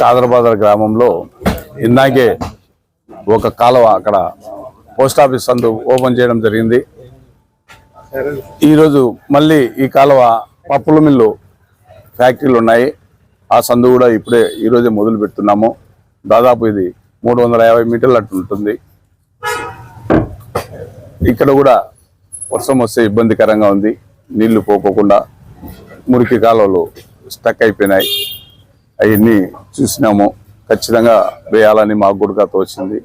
కాదరబాదర్ గ్రామంలో ఇందాకే ఒక కాలువ అక్కడ పోస్ట్ ఆఫీస్ సందు ఓపెన్ చేయడం జరిగింది. ఈరోజు మళ్ళీ ఈ కాలువ పప్పుల మిల్లు ఫ్యాక్టరీలు ఉన్నాయి. ఆ సందు కూడా ఇప్పుడే ఈరోజే మొదలు పెడుతున్నాము. దాదాపు ఇది మూడు వందల యాభై మీటర్లు అట్టు ఉంటుంది. ఇక్కడ కూడా వర్షం వస్తే ఇబ్బందికరంగా ఉంది. నీళ్ళు పోకోకుండా మురికి కాలువలు స్టక్ అయిపోయినాయి. అవన్నీ చూసినాము. ఖచ్చితంగా వేయాలని మాకు కూడా తోచింది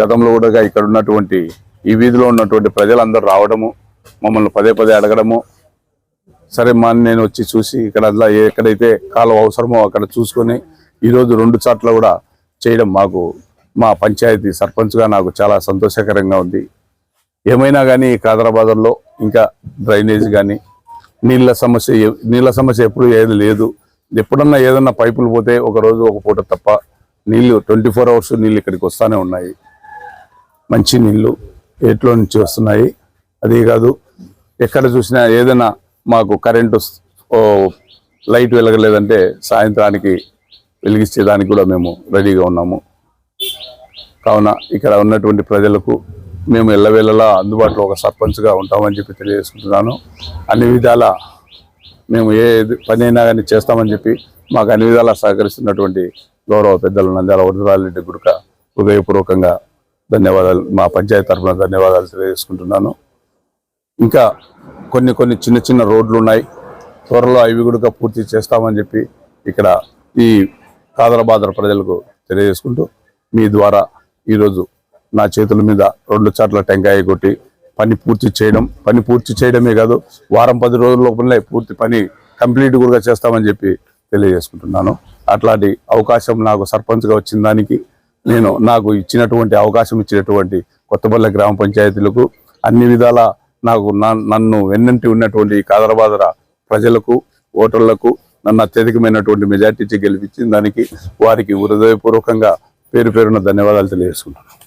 గతంలో కూడా ఇక్కడ ఉన్నటువంటి ఈ వీధిలో ఉన్నటువంటి ప్రజలందరూ రావడము మమ్మల్ని పదే పదే అడగడము. సరే మా నేను వచ్చి చూసి ఇక్కడ అట్లా ఎక్కడైతే కాలువ అవసరమో అక్కడ చూసుకొని ఈరోజు రెండు చోట్ల కూడా చేయడం మాకు మా పంచాయతీ సర్పంచ్గా నాకు చాలా సంతోషకరంగా ఉంది. ఏమైనా కానీ కాదరాబాద్లో ఇంకా డ్రైనేజ్ కానీ నీళ్ళ సమస్య నీళ్ళ సమస్య ఎప్పుడు ఏది లేదు. ఎప్పుడన్నా ఏదన్నా పైపులు పోతే ఒక రోజు ఒక పూట తప్ప నీళ్ళు ట్వంటీ ఫోర్ అవర్స్ నీళ్ళు ఇక్కడికి వస్తూనే ఉన్నాయి. మంచి నీళ్ళు ఏట్లో నుంచి వస్తున్నాయి. అదే కాదు ఎక్కడ చూసినా ఏదైనా మాకు కరెంటు లైట్ వెలగలేదంటే సాయంత్రానికి వెలిగించేదానికి కూడా మేము రెడీగా ఉన్నాము. కావున ఇక్కడ ఉన్నటువంటి ప్రజలకు మేము ఎల్లవేళలా అందుబాటులో ఒక సర్పంచ్గా ఉంటామని చెప్పి తెలియజేసుకుంటున్నాను. అన్ని విధాల మేము ఏ పని అయినా కానీ చేస్తామని చెప్పి మాకు అన్ని విధాలా సహకరిస్తున్నటువంటి గౌరవ పెద్దలు నంద్యాల వరదరారెడ్డి గుడిక హృదయపూర్వకంగా ధన్యవాదాలు మా పంచాయతీ తరఫున ధన్యవాదాలు తెలియజేసుకుంటున్నాను. ఇంకా కొన్ని కొన్ని చిన్న చిన్న రోడ్లు ఉన్నాయి. త్వరలో అవి గుడుక పూర్తి చేస్తామని చెప్పి ఇక్కడ ఈ కాదరబాదర ప్రజలకు తెలియజేసుకుంటూ మీ ద్వారా ఈరోజు నా చేతుల మీద రెండు చాట్ల టెంకాయ కొట్టి పని పూర్తి చేయడం పని పూర్తి చేయడమే కాదు వారం పది రోజుల లోపలనే పూర్తి పని కంప్లీట్ కూడా చేస్తామని చెప్పి తెలియజేసుకుంటున్నాను. అట్లాంటి అవకాశం నాకు సర్పంచ్గా వచ్చిన దానికి నేను నాకు ఇచ్చినటువంటి అవకాశం ఇచ్చినటువంటి కొత్తపల్లె గ్రామ పంచాయతీలకు అన్ని విధాల నాకు నన్ను వెన్నంటి ఉన్నటువంటి కాదరబాదర ప్రజలకు ఓటర్లకు నన్ను అత్యధికమైనటువంటి మెజార్టీ ఇచ్చి గెలిపించిన దానికి వారికి హృదయపూర్వకంగా పేరు పేరున ధన్యవాదాలు తెలియజేసుకుంటున్నాను.